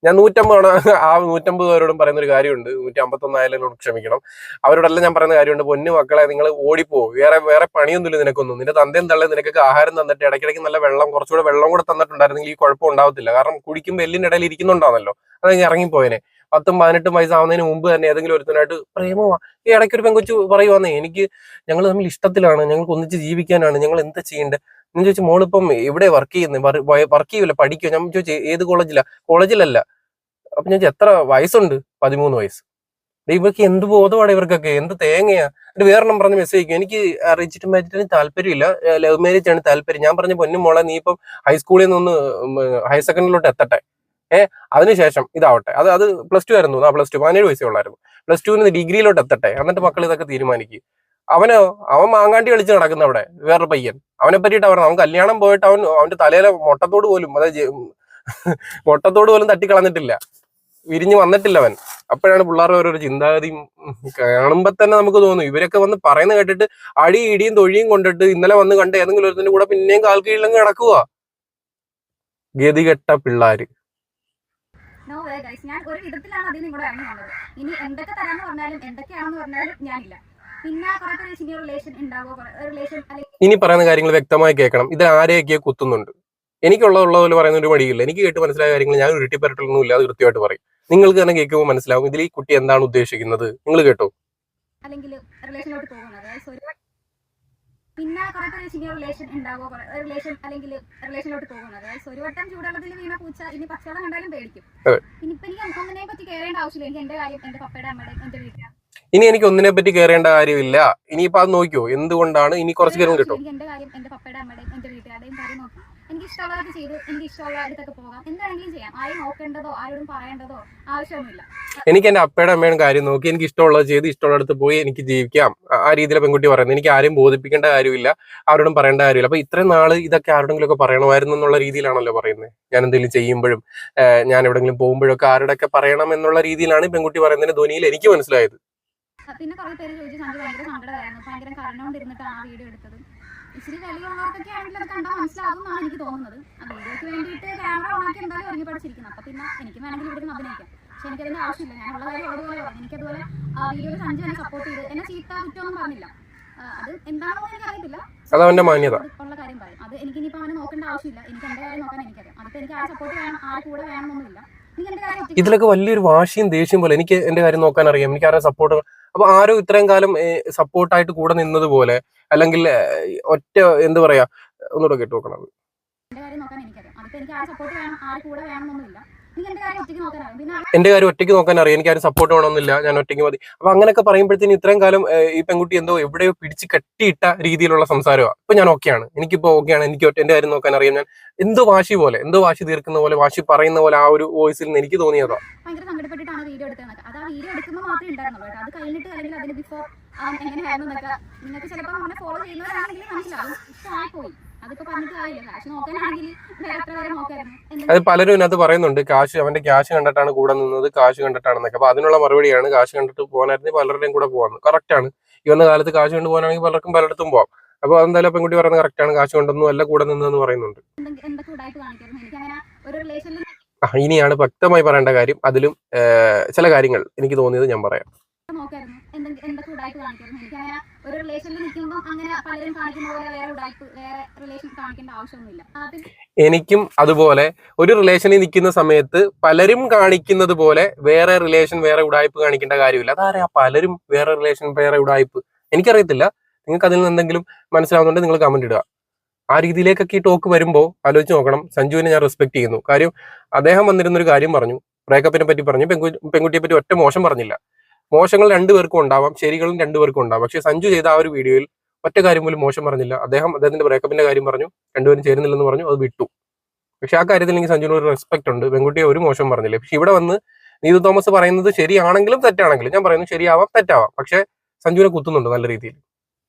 ഞാൻ നൂറ്റമ്പതാണ് ആ നൂറ്റമ്പത് പേരോടും പറയുന്ന ഒരു കാര്യമുണ്ട്. നൂറ്റി അമ്പത്തൊന്നായാലും എന്നോട് ക്ഷമിക്കണം. അവരോടെല്ലാം ഞാൻ പറയുന്ന കാര്യമുണ്ട്. പൊന്നു മക്കളെ നിങ്ങൾ ഓടിപ്പോ വേറെ വേറെ പണിയൊന്നുമില്ല നിനക്കൊന്നും. നിന്റെ തന്തയും തള്ളേ നിനക്കൊക്കെ ആഹാരം തന്നിട്ട് ഇടയ്ക്കിടയ്ക്ക് നല്ല വെള്ളം കുറച്ചുകൂടെ വെള്ളം കൂടെ തന്നിട്ടുണ്ടായിരുന്നെങ്കിൽ ഈ കുഴപ്പം ഉണ്ടാവത്തില്ല. കാരണം കുടിക്കുമ്പോൾ എല്ലിന്റെ ഇടയിൽ ഇരിക്കുന്നുണ്ടാണല്ലോ അതങ്ങ് ഇറങ്ങിപ്പോയനെ. പത്തും പതിനെട്ടും വയസ്സാവുന്നതിന് മുമ്പ് തന്നെ ഏതെങ്കിലും ഒരുത്തനായിട്ട് പ്രേമമാ. ഈ ഇടയ്ക്ക് ഒരു പെങ്കൊച്ചു പറയുവാന്നേ എനിക്ക് ഞങ്ങൾ തമ്മിൽ ഇഷ്ടത്തിലാണ്. ഞങ്ങൾക്ക് ഒന്നിച്ച് ജീവിക്കാനാണ്. ഞങ്ങൾ എന്താ ചെയ്യേണ്ടത് ഞാൻ ചോദിച്ചു മോളിപ്പം എവിടെ വർക്ക് ചെയ്യുന്നു? വർക്ക് ചെയ്യൂല പഠിക്കോ? ഞാൻ ചോദിച്ചു ഏത് കോളേജിലാ കോളേജിലല്ല. അപ്പൊ ഞാൻ എത്ര വയസ്സുണ്ട്? പതിമൂന്ന് വയസ്സ്. ഇവർക്ക് എന്ത് ബോധമാണ് ഇവർക്കൊക്കെ? എന്ത് തേങ്ങയാ? എന്നിട്ട് വേറെണ്ണം പറഞ്ഞ് മെസ്സേജ് അയക്കും. എനിക്ക് അറിയിച്ചിട്ട് മാറ്റിട്ട് താല്പര്യമില്ല. ലവ് മാരേജ് ആണ് താല്പര്യം. ഞാൻ പറഞ്ഞ പൊന്നും മോളെ നീ ഇപ്പം ഹൈസ്കൂളിൽ നിന്ന് ഹയർ സെക്കൻഡറിലോട്ട് എത്തട്ടെ. ഏഹ് അതിനുശേഷം ഇതാവട്ടെ. അത് അത് പ്ലസ് ടു ആയിരുന്നു. ആ പ്ലസ് ടു പതിനേഴ് വയസ്സേ ഉള്ളായിരുന്നു. പ്ലസ് ടുവിന് ഡിഗ്രിയിലോട്ട് എത്തട്ടെ. എന്നിട്ട് മക്കൾ ഇതൊക്കെ തീരുമാനിക്കും. അവനോ അവൻ മാങ്ങാണ്ടി കളിച്ച് നടക്കുന്ന അവിടെ വേറൊരു പയ്യൻ. അവനെ പറ്റിയിട്ട് അവൻ അവൻ കല്യാണം പോയിട്ട് അവൻ അവന്റെ തലയിലെ മുട്ടത്തോട് പോലും അതായത് മുട്ടത്തോട് പോലും തട്ടിക്കളഞ്ഞിട്ടില്ല. വിരിഞ്ഞു വന്നിട്ടില്ല അവൻ. അപ്പോഴാണ് പിള്ളേരുടെ ഓരോരോ ചിന്താഗതിയും കാണുമ്പോ തന്നെ നമുക്ക് തോന്നും ഇവരൊക്കെ വന്ന് പറയുന്ന കേട്ടിട്ട് അടി ഇടിയും തൊഴിയും കൊണ്ടിട്ട് ഇന്നലെ വന്ന് കണ്ട് ഏതെങ്കിലും ഒരുത്തിന്റെ കൂടെ പിന്നെയും കാൽ കീഴിലങ്ങ് കിടക്കുക ഗതികെട്ട പിള്ളാര്. ഞാൻ ഒരു വിധത്തിലാണ് അതിൽ നിങ്ങളുടെ ഇറങ്ങി വന്നത് ഇനി എന്തൊക്കെ തരാന്ന് പറഞ്ഞാലും എന്തൊക്കെയാണെന്ന് പറഞ്ഞാലും ഞാനില്ല. ഇനി പറയുന്ന കാര്യങ്ങൾ വ്യക്തമായി കേൾക്കണം. ഇത് ആരെയൊക്കെ കുത്തുന്നുണ്ട്. എനിക്കുള്ള ഉള്ള പോലെ പറയുന്ന ഒരു മടിയില്ല എനിക്ക് കേട്ട് മനസ്സിലായ കാര്യങ്ങൾ ഞാൻ ഉരുട്ടിപ്പരട്ടലൊന്നുമില്ല അത് കൃത്യമായിട്ട് പറയും. നിങ്ങൾക്ക് തന്നെ കേൾക്കുമ്പോൾ മനസ്സിലാവും ഇതിൽ ഈ കുട്ടി എന്താണ് ഉദ്ദേശിക്കുന്നത്. നിങ്ങൾ കേട്ടോ. അല്ലെങ്കിൽ റിലേഷനിലോട്ട് പോകുന്നത്. പിന്നെ കുറെ പേര് സീനിയർ റിലേഷൻ ഉണ്ടാവോ? റിലേഷൻ അല്ലെങ്കിൽ റിലേഷനിലോട്ട് പോകുന്നത്. Guys, ഒരു വട്ടം ചൂടുവെള്ളത്തിൽ വീണ പൂച്ച ഇനി പച്ചവെള്ളം കണ്ടാലും പേടിക്കും. അതെ. ഇനിയിപ്പോ എനിക്ക് ഒന്നിനെ പറ്റി കയറേണ്ട ആവശ്യമില്ല. എനിക്ക് എന്റെ കാര്യം എന്റെ പപ്പയുടെ അമ്മയുടെ എന്റെ വീട്ടിൽ ഇനി എനിക്ക് ഒന്നിനെ പറ്റി കയറേണ്ട കാര്യമില്ല. ഇനിയിപ്പോ അത് നോക്കിയോ എന്തുകൊണ്ടാണ്? ഇനി കുറച്ച് കാര്യം കിട്ടും. എനിക്ക് എന്റെ കാര്യം എന്റെ പപ്പയുടെ അമ്മയുടെയും എന്റെ വീട്ടുകാരുടെയും കാര്യം നോക്കി. എനിക്ക് ഇഷ്ടമുള്ളതൊക്കെ ചെയ്ത് എനിക്ക് ഇഷ്ടമുള്ള അടുത്തൊക്കെ പോകാം. എന്താണെങ്കിലും ചെയ്യാം. ആരും നോക്കേണ്ടതോ ആരോടും പറയേണ്ടതോ ആവശ്യമൊന്നുമില്ല. എനിക്ക് എന്റെ അപ്പയുടെ അമ്മയുടെ കാര്യം നോക്കി. എനിക്ക് ഇഷ്ടമുള്ളത് ചെയ്ത് ഇഷ്ടമുള്ള അടുത്ത് പോയി എനിക്ക് ജീവിക്കാം. ആ- രീതിയിലെ പെൺകുട്ടി പറയുന്നത്. എനിക്ക് ആരെയും ബോധിപ്പിക്കേണ്ട കാര്യമില്ല. ആരോടും പറയേണ്ട കാര്യമില്ല. അപ്പൊ ഇത്രയും നാൾ ഇതൊക്കെ ആരോടെങ്കിലും ഒക്കെ പറയണമായിരുന്നു എന്നുള്ള രീതിയിലാണല്ലോ പറയുന്നത്. ഞാൻ എന്തെങ്കിലും ചെയ്യുമ്പോഴും ഞാൻ എവിടെങ്കിലും പോകുമ്പോഴൊക്കെ ആരോടൊക്കെ പറയണം എന്നുള്ള രീതിയിലാണ് പെൺകുട്ടി പറയുന്നതിന്റെ ധ്വനിയിൽ എനിക്ക് മനസ്സിലായത്. പിന്നെ കുറെ പേര് ചോദിച്ചു സഞ്ജു ഭയങ്കര സങ്കടമായിരുന്നു. ഭയങ്കര കരഞ്ഞോണ്ടിരുന്നിട്ടാണ് ആ വീഡിയോ എടുത്തത്. ഇച്ചിരി കളിയുള്ളവർക്കൊക്കെ ആണെങ്കിൽ അത് കണ്ടാൽ മനസ്സിലാകും എന്നാണ് എനിക്ക് തോന്നുന്നത്. ആ വീഡിയോക്ക് വേണ്ടിയിട്ട് ക്യാമറ ഓണാക്കി എന്തായാലും ഒരുങ്ങി പഠിച്ചിരിക്കുന്നത് അപ്പൊ പിന്നെ എനിക്ക് വേണമെങ്കിൽ ഇവിടുന്ന് അഭിനയിക്കാം. പക്ഷെ എനിക്കതിന്റെ ആവശ്യമില്ല. ഞാൻ ഉള്ള കാര്യം ഉള്ളതുപോലെ പറഞ്ഞു. എനിക്കതുപോലെ ആ വീഡിയോ സഞ്ജു എന്നെ സപ്പോർട്ട് ചെയ്ത്. എന്നെ ചീത്ത കുറ്റമൊന്നും പറഞ്ഞില്ല. അത് എന്താണെന്ന് എനിക്ക് അറിയത്തില്ല. അത് അവന്റെ മാന്യത. ഉള്ള കാര്യം പറയും. അത് എനിക്ക് ഇനിയിപ്പോ അവനെ നോക്കേണ്ട ആവശ്യമില്ല. എനിക്ക് എന്റെ കാര്യം നോക്കാൻ എനിക്കറിയാം. അതിപ്പോ എനിക്ക് ആ സപ്പോർട്ട് വേണം ആ കൂടെ വേണമെന്നൊന്നുമില്ല. ഇതിലൊക്കെ വലിയൊരു വാശിയും ദേഷ്യം പോലെ എനിക്ക് എന്റെ കാര്യം നോക്കാൻ അറിയാം. എനിക്ക് ആരെ സപ്പോർട്ട് അപ്പൊ ആരോ ഇത്രയും കാലം സപ്പോർട്ടായിട്ട് കൂടെ നിന്നത് പോലെ അല്ലെങ്കിൽ ഒറ്റ എന്ത് പറയാ ഒന്നുകൂടെ കേട്ടു നോക്കണം എന്റെ കാര്യം ഒറ്റയ്ക്ക് നോക്കാൻ അറിയാം എനിക്ക് ആരും സപ്പോർട്ട് വേണമെന്നില്ല. ഞാൻ ഒറ്റയ്ക്ക് മതി. അപ്പൊ അങ്ങനെയൊക്കെ പറയുമ്പോഴത്തേന് ഇത്രയും കാലം ഈ പെൺകുട്ടി എന്തോ എവിടെയോ പിടിച്ച് കെട്ടിയിട്ട രീതിയിലുള്ള സംസാരമാണ് ഇപ്പൊ ഞാൻ ഓക്കെയാണ്. എനിക്കിപ്പോ ഓക്കെയാണ്. എനിക്ക് ഒറ്റ- എന്റെ കാര്യം നോക്കാൻ അറിയാം ഞാൻ എന്തോ വാശി പോലെ എന്തോ വാശി തീർക്കുന്ന പോലെ വാശി പറയുന്ന പോലെ ആ ഒരു വോയിസിൽ നിന്ന് എനിക്ക് തോന്നിയതാ. ഭയങ്കര സങ്കടപ്പെട്ടിട്ടാണ് വീഡിയോ അത് ആ വീഡിയോ എടുക്കുമ്പോൾ മാത്രമേ ഉണ്ടായിരുന്നുള്ളൂ അത് കഴിഞ്ഞിട്ട് അല്ലെങ്കിൽ അതിന് ബിഫോർ എങ്ങനെയായിരുന്നു എന്നൊക്കെ നിങ്ങൾക്ക് ചിലപ്പോൾ നമ്മളെ ഫോളോ ചെയ്യുന്നവരാണെങ്കിൽ മനസ്സിലാവും. ഇഷ്ടമായി പോയി അത് പലരും ഇതിനകത്ത് പറയുന്നുണ്ട് കാശ് അവന്റെ ക്യാഷ് കണ്ടിട്ടാണ് കൂടെ നിന്നത് കാശ് കണ്ടിട്ടാണെന്നൊക്കെ. അപ്പൊ അതിനുള്ള മറുപടിയാണ് കാശ് കണ്ടിട്ട് പോകാനായിരുന്നു പലരുടെയും കൂടെ പോകാന്ന് കറക്റ്റ് ആണ് ഈ വന്ന കാലത്ത് കാശ് കൊണ്ട് പോകാനാണെങ്കിൽ പലർക്കും പലയിടത്തും പോവാം. അപ്പൊ അതെന്തായാലും പെൺകുട്ടി പറയുന്നത് കറക്റ്റ് ആണ് കാശ് കൊണ്ടൊന്നും അല്ല കൂടെ നിന്നെന്ന് പറയുന്നുണ്ട്. ഇനിയാണ് വ്യക്തമായി പറയേണ്ട കാര്യം. അതിലും ചില കാര്യങ്ങൾ എനിക്ക് തോന്നിയത് ഞാൻ പറയാം. ഒരു റിലേഷനിൽ നിൽക്കുമ്പോൾ അങ്ങനെ പലരും കാണിക്കുന്ന പോലെ വേറെ ഉടായ്പ വേറെ റിലേഷൻ കാണിക്കേണ്ട ആവശ്യമൊന്നുമില്ല. എനിക്കും അതുപോലെ ഒരു റിലേഷനിൽ നിൽക്കുന്ന സമയത്ത് പലരും കാണിക്കുന്നത് പോലെ വേറെ റിലേഷൻ വേറെ ഉടായ്പ് കാണിക്കേണ്ട കാര്യമില്ല. അതാരാ പലരും വേറെ റിലേഷൻ വേറെ ഉടായ്പ്? എനിക്കറിയത്തില്ല. നിങ്ങൾക്ക് അതിൽ നിന്ന് എന്തെങ്കിലും മനസ്സിലാവുന്നുണ്ടെങ്കിൽ നിങ്ങൾ കമന്റ് ഇടുക. ആ രീതിയിലേക്കൊക്കെ ഈ ടോക്ക് വരുമ്പോൾ ആലോചിച്ച് നോക്കണം. സഞ്ജുവിനെ ഞാൻ റെസ്പെക്ട് ചെയ്യുന്നു. കാര്യം അദ്ദേഹം വന്നിരുന്ന ഒരു കാര്യം പറഞ്ഞു. ബ്രേക്കപ്പിനെ പറ്റി പറഞ്ഞു. പെൺകു പെൺകുട്ടിയെ പറ്റി ഒറ്റ മോശം പറഞ്ഞില്ല. മോശങ്ങൾ രണ്ടുപേർക്കും ഉണ്ടാവാം ശരികളും രണ്ടുപേർക്കും ഉണ്ടാവാം. പക്ഷെ സഞ്ജു ചെയ്ത ആ ഒരു വീഡിയോയിൽ ഒറ്റ കാര്യം പോലും മോശം പറഞ്ഞില്ല. അദ്ദേഹം അദ്ദേഹത്തിന്റെ ബ്രേക്കപ്പിന്റെ കാര്യം പറഞ്ഞു രണ്ടുപേരും ചേരുന്നില്ലെന്ന് പറഞ്ഞു അത് വിട്ടു. പക്ഷെ ആ കാര്യത്തിൽ എനിക്ക് സഞ്ജുവിന് ഒരു റെസ്പെക്ട് ഉണ്ട്. പെൺകുട്ടിയെ ഒരു മോശം പറഞ്ഞില്ല. പക്ഷെ ഇവിടെ വന്ന് നീതു തോമസ് പറയുന്നത് ശരിയാണെങ്കിലും തെറ്റാണെങ്കിലും ഞാൻ പറയുന്നു ശരിയാവാം തെറ്റാവാം. പക്ഷെ സഞ്ജുവിനെ കുത്തുന്നുണ്ട് നല്ല രീതിയിൽ.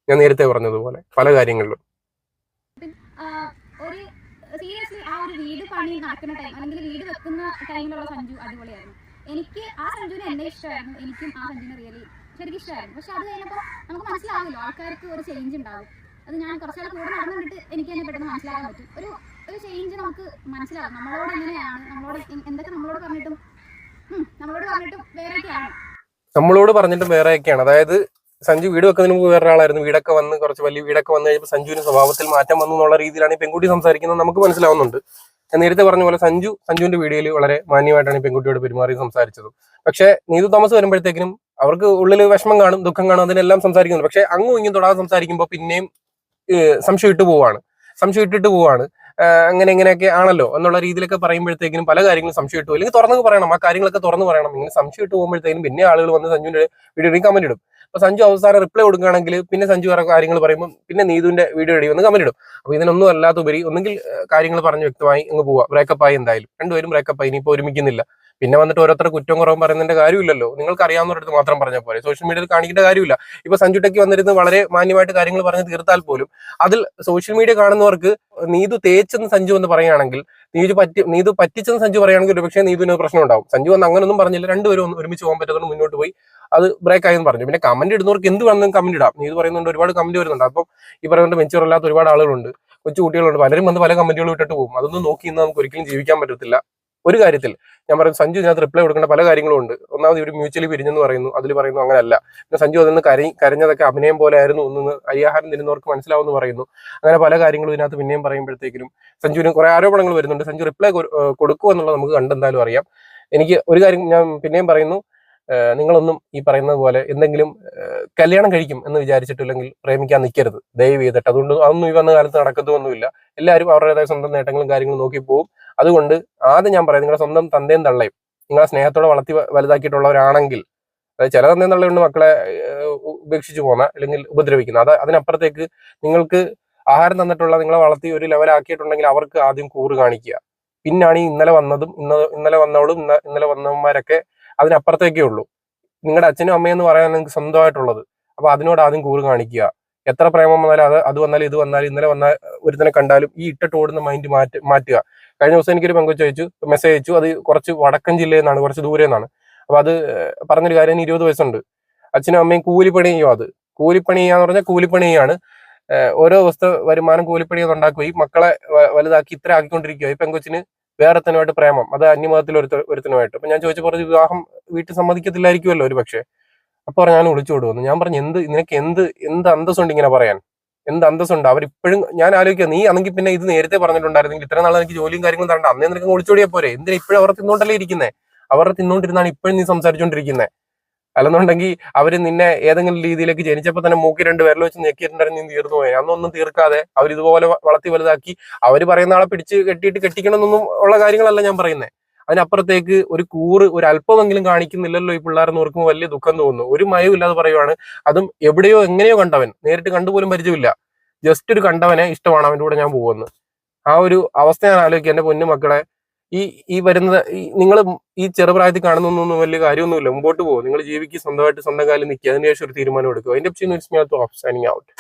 ഞാൻ നേരത്തെ പറഞ്ഞതുപോലെ പല കാര്യങ്ങളിലും. സീരിയസ്ലി ആ ഒരു വീട് പണി നടക്കുന്ന ടൈം അല്ലെങ്കിൽ വീട് വെക്കുന്ന ടൈമിലുള്ള സഞ്ജു അടിപൊളിയായിരുന്നു. എനിക്ക് ആ സഞ്ജുവിനെ എന്നെ ഇഷ്ടമായിരുന്നു എനിക്കും ആ സഞ്ജുവിനെ റിയലി ശരിക്കും ഇഷ്ടമായിരുന്നു പക്ഷെ അത് കഴിഞ്ഞപ്പോൾ നമുക്ക് മനസ്സിലാവില്ല ആൾക്കാർക്ക് ഒരു ചേഞ്ച് ഉണ്ടാവും. അത് ഞാൻ കുറച്ചാൾ കൂടെ നടന്നിട്ട് എനിക്ക് തന്നെ പെട്ടെന്ന് മനസ്സിലാക്കാൻ പറ്റും. ഒരു ഒരു ചേഞ്ച് നമുക്ക് മനസ്സിലാവും. നമ്മളോട് എങ്ങനെയാണ് നമ്മളോട് എന്തൊക്കെ നമ്മളോട് പറഞ്ഞിട്ടും നമ്മളോട് പറഞ്ഞിട്ടും വേറെയൊക്കെയാണ്. നമ്മളോട് പറഞ്ഞിട്ടും വേറെയൊക്കെയാണ്. അതായത് സഞ്ജു വീട് വെക്കുന്നതിന് മുമ്പ് വേറെ ആളായിരുന്നു വീടൊക്കെ വന്ന് കുറച്ച് വലിയ വീടൊക്കെ വന്നു കഴിഞ്ഞപ്പോൾ സഞ്ജുവിന് സ്വഭാവത്തിൽ മാറ്റം വന്നു എന്നുള്ള രീതിയിലാണ് പെൺകുട്ടി സംസാരിക്കുന്നത്. നമുക്ക് മനസ്സിലാവുന്നുണ്ട്. ഞാൻ നേരത്തെ പറഞ്ഞ പോലെ സഞ്ജു സഞ്ജുവിന്റെ വീഡിയോയിൽ വളരെ മാന്യമായിട്ടാണ് ഈ പെൺകുട്ടിയോട് പെരുമാറി സംസാരിച്ചത്. പക്ഷേ നീതു തോമസ് വരുമ്പോഴത്തേക്കിനും അവർക്ക് ഉള്ളിൽ വിഷമം കാണും ദുഃഖം കാണും അതിനെല്ലാം സംസാരിക്കുന്നു പക്ഷെ അങ്ങും ഇങ്ങും തൊടാതെ സംസാരിക്കുമ്പോൾ പിന്നെയും സംശയം ഇട്ട് പോവാണ്. സംശയം ഇട്ടിട്ട് പോവാണ്. അങ്ങനെ ഇങ്ങനെയൊക്കെ ആണല്ലോ എന്നുള്ള രീതിയിലൊക്കെ പറയുമ്പോഴത്തേക്കിനും പല കാര്യങ്ങളും സംശയം ഇട്ടു അല്ലെങ്കിൽ തുറന്നു പറയണം. ആ കാര്യങ്ങളൊക്കെ തുറന്നു പറയണം. ഇങ്ങനെ സംശയം ഇട്ട് പോകുമ്പോഴത്തേക്കും പിന്നെ ആളുകൾ വന്ന് സഞ്ജുവിന്റെ വീഡിയോ കമന്റ് ഇടും. അപ്പൊ സഞ്ജു അവസാനം റിപ്ലൈ കൊടുക്കുകയാണെങ്കിൽ പിന്നെ സഞ്ജു വേറെ കാര്യങ്ങൾ പറയുമ്പോൾ പിന്നെ നീതുവിന്റെ വീഡിയോ ഇടി വന്ന് കമന്റ് ഇടും. അപ്പൊ ഇതിനൊന്നും അല്ലാത്ത ഉപരി ഒന്നെങ്കിൽ കാര്യങ്ങൾ പറഞ്ഞ് വ്യക്തമായി അങ്ങ് പോവാ. ബ്രേക്കപ്പ് ആയി എന്തായാലും. രണ്ടുപേരും ബ്രേക്കപ്പ് ആയി. ഇനിയിപ്പോ ഒരുമിക്കുന്നില്ല. പിന്നെ വന്നിട്ട് ഓരോരുത്തർ കുറ്റം കുറവും പറയുന്നതിന്റെ കാര്യമില്ലല്ലോ. നിങ്ങൾക്ക് അറിയാവുന്നവരടുത്ത് മാത്രം പറഞ്ഞാൽ പോലെ സോഷ്യൽ മീഡിയയിൽ കാണിക്കേണ്ട കാര്യമില്ല. ഇപ്പൊ സഞ്ജു ടെക്കി വന്നിരുന്ന് വളരെ മാന്യമായിട്ട് കാര്യങ്ങൾ പറഞ്ഞ് തീർത്താൽ പോലും അതിൽ സോഷ്യൽ മീഡിയ കാണുന്നവർക്ക് നീതു തേച്ചെന്ന് സഞ്ജു എന്ന് പറയുകയാണെങ്കിൽ നീതു പറ്റി നീതു പറ്റിച്ചെന്ന് സഞ്ജു പറയുകയാണെങ്കിൽ ഒരുപക്ഷെ നീതുവിന് പ്രശ്നം ഉണ്ടാവും. സഞ്ജു വന്ന് അങ്ങനൊന്നും പറഞ്ഞില്ല. രണ്ടുപേരും ഒരുമിച്ച് പോകാൻ പറ്റുന്നത് മുന്നോട്ട് പോയി അത് ബ്രേക്ക് ആയെന്ന് പറഞ്ഞു. പിന്നെ കമന്റ് ഇടുന്നവർക്ക് എന്ത് വേണമെങ്കിലും കമന്റ് ഇടാം. നീതു പറയുന്നുണ്ട് ഒരുപാട് കമന്റ് വരുന്നുണ്ട്. അപ്പം ഈ പറയുന്നത് മെച്ചൂർ അല്ലാത്ത ഒരുപാട് ആളുകളുണ്ട് കൊച്ചു കുട്ടികളുണ്ട്. പലരും വന്ന് പല കമന്റുകളും ഇട്ടിട്ട് പോകും. അതൊന്നും നോക്കി ഇന്ന് നമുക്ക് ഒരിക്കലും ജീവിക്കാൻ പറ്റത്തില്ല. ഒരു കാര്യത്തിൽ ഞാൻ പറയുന്നത് സഞ്ജു ഇതിനകത്ത് റിപ്ലൈ കൊടുക്കേണ്ട പല കാര്യങ്ങളും ഉണ്ട്. ഒന്നാമത് ഇവർ മ്യൂച്വലി പിരിഞ്ഞെന്ന് പറയുന്നു. അതിൽ പറയുന്നു അങ്ങനെയല്ല പിന്നെ സഞ്ജു അതിൽ നിന്ന് കരി കരഞ്ഞതൊക്കെ അഭിനയം പോലെ ആയിരുന്നു ഒന്നെന്ന് അരിയാഹാരം തിരുന്നവർക്ക് മനസ്സിലാവുമെന്ന് പറയുന്നു. അങ്ങനെ പല കാര്യങ്ങളും ഇതിനകത്ത് പിന്നെയും പറയുമ്പോഴത്തേക്കിനും സഞ്ജുവിന് കുറെ ആരോപണങ്ങൾ വരുന്നുണ്ട്. സഞ്ജു റിപ്ലൈ കൊടുക്കുക എന്നുള്ളത് നമുക്ക് കണ്ടെന്തായാലും അറിയാം. എനിക്ക് ഒരു കാര്യം ഞാൻ പിന്നെയും പറയുന്നു നിങ്ങളൊന്നും ഈ പറയുന്നത് പോലെ എന്തെങ്കിലും കല്യാണം കഴിക്കും എന്ന് വിചാരിച്ചിട്ടില്ലെങ്കിൽ പ്രേമിക്കാൻ നിൽക്കരുത് ദയവ് ചെയ്തിട്ട്. അതുകൊണ്ട് അതൊന്നും ഈ വന്ന കാലത്ത് നടക്കത്തൊന്നുമില്ല. എല്ലാവരും അവരുടേതായ സ്വന്തം നേട്ടങ്ങളും കാര്യങ്ങളും നോക്കി പോകും അതുകൊണ്ട് ആദ്യം ഞാൻ പറയാം നിങ്ങളുടെ സ്വന്തം തന്തയും തള്ളയും നിങ്ങളെ സ്നേഹത്തോടെ വളർത്തി വലുതാക്കിയിട്ടുള്ളവരാണെങ്കിൽ അതായത് ചില തന്തയും തള്ളയുണ്ട് മക്കളെ ഉപേക്ഷിച്ചു പോകുന്ന അല്ലെങ്കിൽ ഉപദ്രവിക്കുന്ന അത് അതിനപ്പുറത്തേക്ക് നിങ്ങൾക്ക് ആഹാരം തന്നിട്ടുള്ള നിങ്ങളെ വളർത്തി ഒരു ലെവലാക്കിയിട്ടുണ്ടെങ്കിൽ അവർക്ക് ആദ്യം കൂറ് കാണിക്കുക. പിന്നാണ് ഈ ഇന്നലെ വന്നതും ഇന്ന ഇന്നലെ വന്നവളും ഇന്ന- ഇന്നലെ വന്നവന്മാരൊക്കെ അതിനപ്പുറത്തേക്കേ ഉള്ളൂ. നിങ്ങളുടെ അച്ഛനും അമ്മയും എന്ന് പറയാൻ നിങ്ങൾക്ക് സ്വന്തമായിട്ടുള്ളത്. അപ്പൊ അതിനോട് ആദ്യം കൂറ് കാണിക്കുക. എത്ര പ്രേമം വന്നാലും അത് അത് വന്നാലും ഇത് വന്നാലും ഇന്നലെ വന്ന ഒരുത്തനെ കണ്ടാലും ഈ ഇട്ടിട്ട് ഓടുന്ന മൈൻഡ് മാറ്റി മാറ്റുക. കഴിഞ്ഞ ദിവസം എനിക്കൊരു പങ്കു അയച്ചു മെസ്സേജ് അയച്ചു. അത് കുറച്ച് വടക്കൻ ജില്ലയിൽ നിന്നാണ് കുറച്ച് ദൂരെ നിന്നാണ്. അപ്പൊ അത് പറഞ്ഞൊരു കാര്യം ഇരുപത് വയസ്സുണ്ട്. അച്ഛനും അമ്മയും കൂലിപ്പണി ചെയ്യും അത്. കൂലിപ്പണി ചെയ്യാന്ന് പറഞ്ഞാൽ കൂലിപ്പണി ചെയ്യാണ് ഓരോ ദിവസത്തെ വരുമാനം കൂലിപ്പണി ചെയ്ത് ഉണ്ടാക്കുകയും മക്കളെ വലുതാക്കി ഇത്ര ആക്കിക്കൊണ്ടിരിക്കുക ഈ പെങ്കൊച്ചിന് വേറെ തന്നെയായിട്ട് പ്രേമം. അത് അന്യമതത്തിൽ ഒരുത്ത ഒരുത്തനുമായിട്ട്. അപ്പൊ ഞാൻ ചോദിച്ചു കുറച്ച് വിവാഹം വീട്ടിൽ സമ്മതിക്കത്തില്ലായിരിക്കുമല്ലോ ഒരു പക്ഷേ? അപ്പൊ ഞാൻ വിളിച്ചു കൊടുക്കുന്നു ഞാൻ പറഞ്ഞു എന്ത്? നിനക്ക് എന്ത് എന്ത് അന്തസ്സുണ്ട് ഇങ്ങനെ പറയാൻ? എന്ത് അന്തസ്സുണ്ട്? അവരിപ്പോഴും ഞാൻ ആലോചിക്കുക നീ ആണെങ്കിൽ പിന്നെ ഇത് നേരത്തെ പറഞ്ഞിട്ടുണ്ടായിരുന്നെങ്കിൽ ഇത്ര നാളെ എനിക്ക് ജോലിയും കാര്യങ്ങളും തരണ്ട. അന്നേ നിനക്ക് ഒളിച്ചോടിയാ പോരെ. എന്തിനാ ഇപ്പോഴും അവർ തിന്നോണ്ടല്ലേ ഇരിക്കുന്നത് അവർ തിന്നോണ്ടിരുന്നാണ് ഇപ്പോഴും നീ സംസാരിച്ചോണ്ടിരിക്കുന്നത് അല്ലെന്നുണ്ടെങ്കിൽ അവർ നിന്നെ ഏതെങ്കിലും രീതിയിലേക്ക് ജനിച്ചപ്പോൾ തന്നെ മൂക്കി രണ്ട് വിരൽ വെച്ച് ഞെക്കിയിട്ടുണ്ടായിരുന്നു നീ തീർന്നു പോയി അന്നൊന്നും തീർക്കാതെ അവർ ഇതുപോലെ വളർത്തി വലുതാക്കി അവർ പറയുന്ന ആളെ പിടിച്ച് കെട്ടിയിട്ട് കെട്ടിക്കണമെന്നൊന്നും ഉള്ള കാര്യങ്ങളല്ല ഞാൻ പറയുന്നത് അതിനപ്പുറത്തേക്ക് ഒരു കൂറ് ഒരു അല്പമെങ്കിലും കാണിക്കുന്നില്ലല്ലോ ഈ പിള്ളേരെന്ന് ഓർക്കുമ്പോൾ വലിയ ദുഃഖം തോന്നുന്നു. ഒരു മയവും പറയുവാണ് അതും എവിടെയോ എങ്ങനെയോ കണ്ടവൻ. നേരിട്ട് കണ്ടുപോലും പരിചയമില്ല. ജസ്റ്റ് ഒരു കണ്ടവനെ ഇഷ്ടമാണ് അവന്റെ കൂടെ ഞാൻ പോകുന്നത്. ആ ഒരു അവസ്ഥ ഞാൻ ആലോചിക്കുക എന്റെ പൊന്നു മക്കളെ ഈ ഈ വരുന്നത് നിങ്ങൾ ഈ ചെറുപ്രായത്തിൽ കാണുന്നൊന്നും വലിയ കാര്യമൊന്നുമില്ല. മുമ്പോട്ട് പോകും. നിങ്ങൾ ജീവിക്ക് സ്വന്തമായിട്ട് സ്വന്തം കാലം നിൽക്കുക. അതിനുശേഷം ഒരു തീരുമാനം എടുക്കുക. അതിന്റെ സൈനിങ് ഔട്ട്